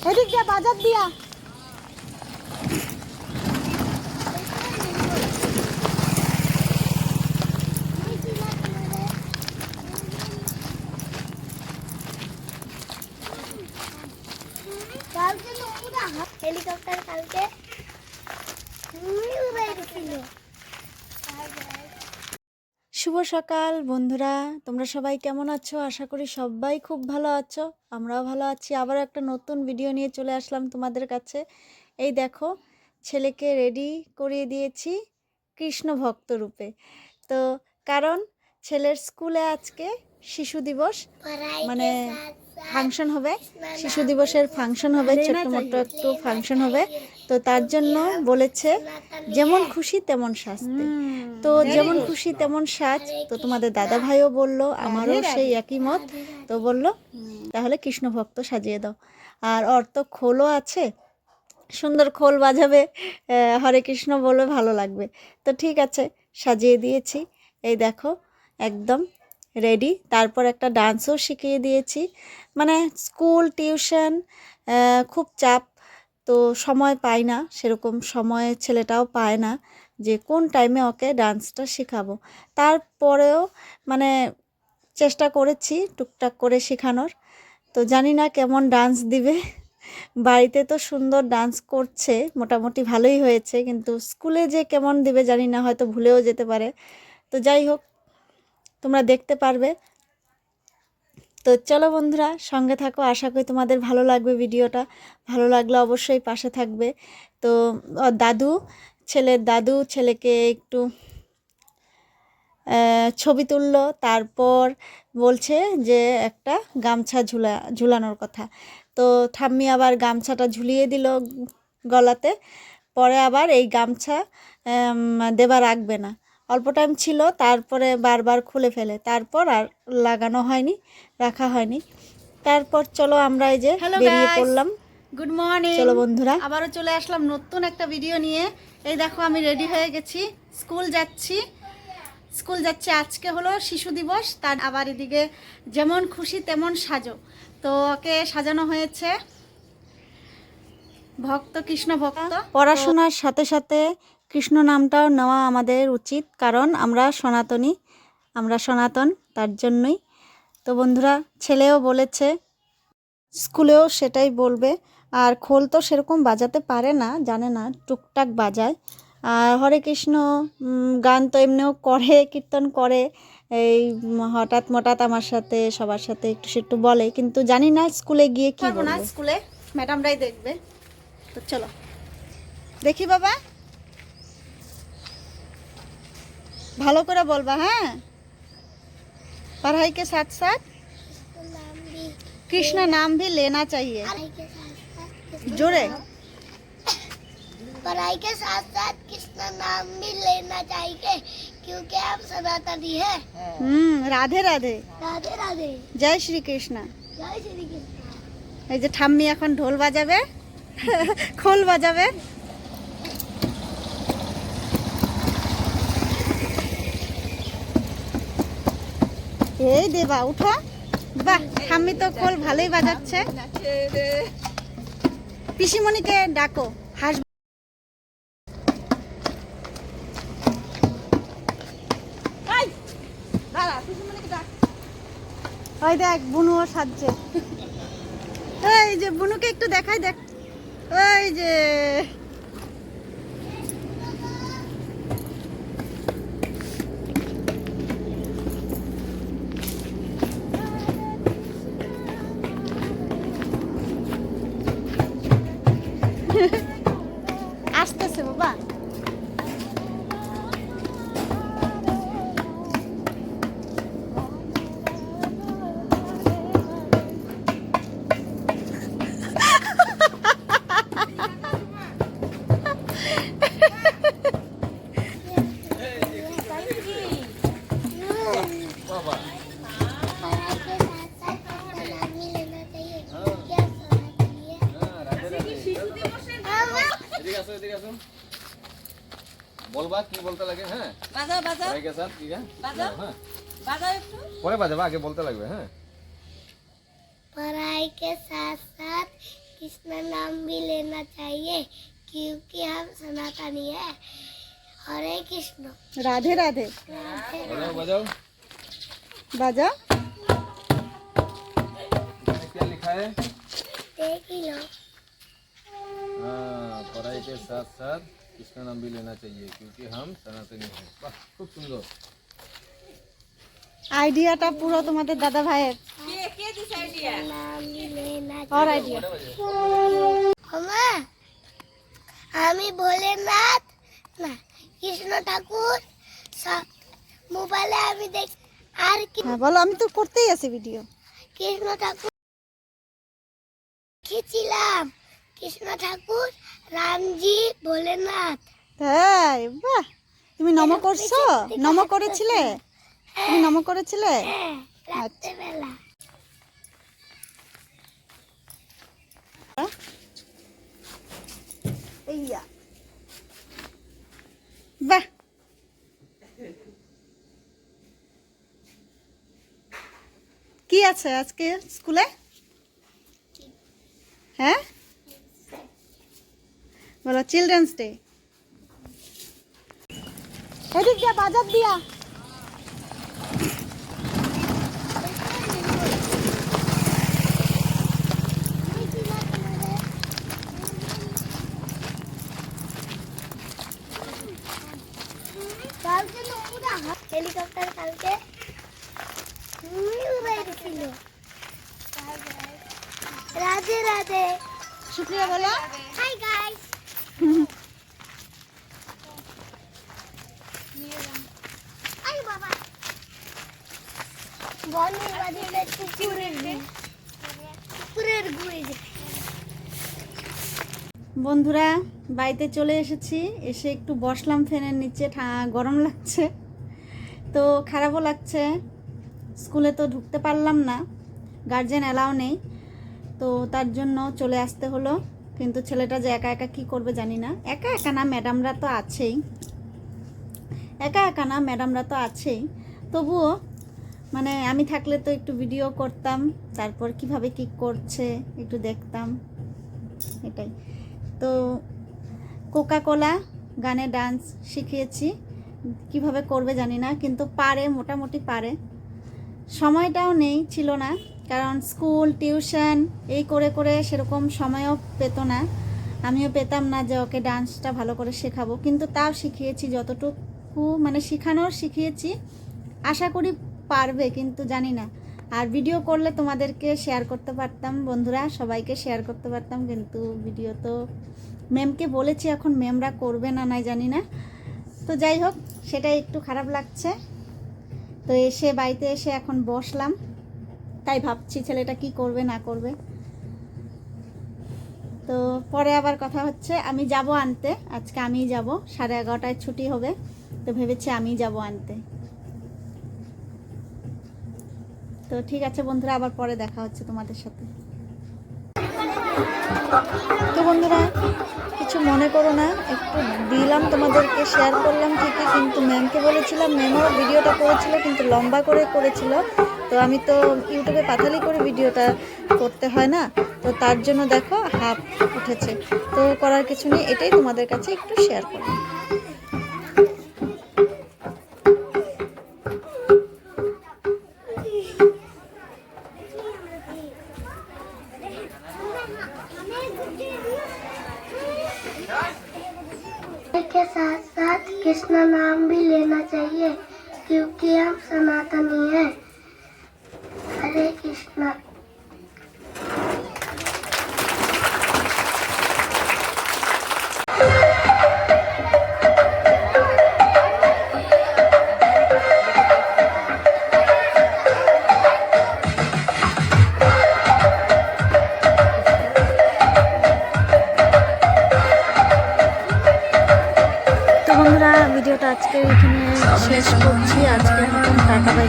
এদিক দিয়ে বাজার দিয়া কালকে নোংরা হেলিকপ্টার কালকে শুভ সকাল বন্ধুরা। তোমরা সবাই কেমন আছো? আশা করি সবাই খুব ভালো আছো। আমরাও ভালো আছি। আবার একটা নতুন ভিডিও নিয়ে চলে আসলাম তোমাদের কাছে। এই দেখো ছেলেকে রেডি করিয়ে দিয়েছি কৃষ্ণ ভক্ত রূপে। তো কারণ ছেলের স্কুলে আজকে শিশু দিবস। মানে ফাংশন হবে। শিশু দিবসের ফাংশন হবে। ছোট্ট মোট্ট একটু ফাংশন হবে। তো তার জন্য বলেছে যেমন খুশি তেমন সাজতে তো যেমন খুশি তেমন সাজ। তো তোমাদের দাদা ভাইও বলল আমারও সেই একই মত। তো বলল তাহলে কৃষ্ণ ভক্ত সাজিয়ে দাও। আর ওর তো খোলও আছে। সুন্দর খোল বাজাবে। হরে কৃষ্ণ বলবে ভালো লাগবে। তো ঠিক আছে সাজিয়ে দিয়েছি। এই দেখো একদম রেডি। তারপর একটা ডান্সও শিখিয়ে দিয়েছি। মানে স্কুল টিউশন খুব চাপ তো সময় পাই না, সেরকম সময় ছেলেটাও পায় না যে কোন টাইমে ওকে ডান্সটা শেখাবো। তারপরেও মানে চেষ্টা করেছি টুকটাক করে শেখানোর। তো জানি না কেমন ডান্স দিবে। বাড়িতে তো সুন্দর ডান্স করছে, মোটামুটি ভালোই হয়েছে, কিন্তু স্কুলে যে কেমন দিবে জানি না, হয়তো ভুলেও যেতে পারে। তো যাই হোক, তোমরা দেখতে পারবে। তো চলো বন্ধুরা, সঙ্গে থাকো। আশা করি তোমাদের ভালো লাগবে ভিডিওটা। ভালো লাগলে অবশ্যই পাশে থাকবে। তো দাদু, ছেলের দাদু, ছেলেকে একটু ছবি তুললো। তারপর বলছে যে, একটা গামছা ঝুলা, ঝুলানোর কথা। তো ঠাম্মি আবার গামছাটা ঝুলিয়ে দিল গলাতে। পরে আবার এই গামছা দেবা রাখবে না অল্প টাইম ছিল তারপরে বারবার খুলে ফেলে। তারপর আর লাগানো হয়নি রাখা হয়নি। তারপর চলো আমরা এই যে বেরিয়ে পড়লাম। গুড মর্নিং চলো বন্ধুরা। আবারও চলে আসলাম নতুন একটা ভিডিও নিয়ে। এই দেখো আমি রেডি হয়ে গেছি স্কুল যাচ্ছি। স্কুল যাচ্ছি আজকে হলো শিশু দিবস তার আবার এদিকে যেমন খুশি তেমন সাজো। তো ওকে সাজানো হয়েছে। ভক্ত কৃষ্ণ ভক্ত। পড়াশোনার সাথে সাথে কৃষ্ণ নামটাও নেওয়া আমাদের উচিত কারণ আমরা সনাতনী আমরা সনাতন তার জন্যই। তো বন্ধুরা ছেলেও বলেছে স্কুলেও সেটাই বলবে। আর খোল তো সেরকম বাজাতে পারে না জানে না টুকটাক বাজায়। আর হরে কৃষ্ণ গান তো এমনিও করে কীর্তন করে। এই হঠাৎ মঠাৎ আমার সাথে সবার সাথে একটু একটু বলে। কিন্তু জানি না স্কুলে গিয়ে কি না স্কুলে ম্যাডামরাই দেখবে। তো চলো। দেখি বাবা। ভালো করে বলবা হ্যাঁ पढ़ाई के साथ साथ नाम भी कृष्ण नाम भी लेना चाहिए पढ़ाई के साथ साथ कृष्ण जोड़े पढ़ाई के साथ साथ कृष्ण नाम भी लेना चाहिए क्योंकि आप सनातनी है হুম রাধে রাধে राधे राधे জয় শ্রী কৃষ্ণ जय श्री कृष्ण এই যে ঠাম্মি এখন ঢোল বাজাবে খোল বাজাবে এই দেবা উঠো। বাহ ঠাম্মি তো খোল ভালোই বাজাচ্ছে। পিসিমণিকে ডাকো হাস ওই দেখ বুনুও সাজছে। এই যে বুনুকে একটু দেখাই দেখ। ওই যে। বাজাও বাজাও সবাইকে স্যার ঠিক আছে বাজাও। হ্যাঁ বাজাও একটু পরে বাজাবা আগে বলতে লাগবে হ্যাঁ पढ़ाई के साथ साथ कृष्ण नाम भी लेना चाहिए क्योंकि हम सनातनी है हरे कृष्ण রাধে রাধে राधे बजाओ बजाओ বাজা इसमें क्या लिखा है देख ही लो हाँ पढ़ाई के साथ साथ कृष्ण नाम भी लेना चाहिए क्योंकि हम सनातनी हैं वाह खूब सुंदर আইডিয়াটা পুরো তোমাদের দাদা ভাইয়ের नाम भी लेना और আইডিয়া মামা আমি ভোলেনাথ না কৃষ্ণ ঠাকুর সব- মোবাইলে আমি দেখ আর কি হ্যাঁ বলো আমি তো করতেই আছি ভিডিও কৃষ্ণ ঠাকুর খেয়েছিলাম কৃষ্ণ ঠাকুর রামজি ভোলেনাথ। তাই বাহ! তুমি নম করছ? নম করেছিলে? তুমি নম করেছিলে? হ্যাঁ রাত্রেবেলা। এইয়া। বাহ! কি আছে আজকে স্কুলে? হ্যাঁ? বলো চিলড্রেন্স ডে এদিক দিয়া বাজার দিয়া। কালকে হেলিকপ্টার কালকে। উড়াইছিল রাধে রাধে। শুক্রিয়া বলো। হাই গাইস বন্ধুরা বাড়িতে চলে এসেছি। এসে একটু বসলাম ফ্যানের নিচে ঠা- গরম লাগছে। তো খারাপও লাগছে। স্কুলে তো ঢুকতে পারলাম না। গার্জেন অ্যালাও নেই। তো তার জন্য চলে আসতে হলো। কিন্তু ছেলেটা যে একা একা কি করবে জানি না। একা একা না, ম্যাডামরা তো আছেই। একা একা না, ম্যাডামরা তো আছেই। তবুও মানে আমি থাকলে তো একটু ভিডিও করতাম, তারপর কীভাবে কি করছে একটু দেখতাম। এটাই। তো কোকা কোলা গানে ডান্স শিখিয়েছি, কীভাবে করবে জানি না, কিন্তু পারে, মোটামুটি পারে। সময়টাও নেই, ছিল না। কারণ স্কুল, টিউশন, এই করে করে সেরকম সময়ও পেত না। আমিও পেতাম না যে ওকে ডান্সটা ভালো করে শেখাবো। কিন্তু তাও শিখিয়েছি, যতটুকু মানে শেখানোর শিখিয়েছি। আশা করি পারবে, কিন্তু জানি না। আর ভিডিও করলে তোমাদেরকে শেয়ার করতে পারতাম, বন্ধুরা। সবাইকে শেয়ার করতে পারতাম, কিন্তু ভিডিও তো ম্যামকে বলেছি, এখন ম্যামরা করবে না, নাই জানি না। তো যাই হোক, সেটাই একটু খারাপ লাগছে। তো এসে বাড়িতে এসে এখন বসলাম। তাই ভাবছি ছেলেটা কি করবে, না করবে। তো পরে আবার কথা হচ্ছে, আমি যাব আনতে, আজকে আমি যাব, সাড়ে এগারোটায় ছুটি হবে, তো ভেবেছি আমি যাব আনতে। তো ঠিক আছে বন্ধুরা, আবার পরে দেখা হচ্ছে তোমাদের সাথে। তো বন্ধুরা, কিছু মনে করো না, একটু দিলাম তোমাদেরকে শেয়ার করলাম ঠিকই, কিন্তু ম্যামকে বলেছিলাম ম্যামও ভিডিওটা করেছিল, কিন্তু লম্বা করে করেছিল। তো আমি তো ইউটিউবে পাতালি করে ভিডিওটা করতে হয় না, তো তার জন্য দেখো, হাফ উঠেছে। তো করার কিছু নেই, এটাই তোমাদের কাছে একটু শেয়ার করলাম। क्योंकि हम सनातनी हैं। हरे कृष्णा। ভিডিওটা আজকে এখানে শেষ করছি। আজকের মতন টাকা বাই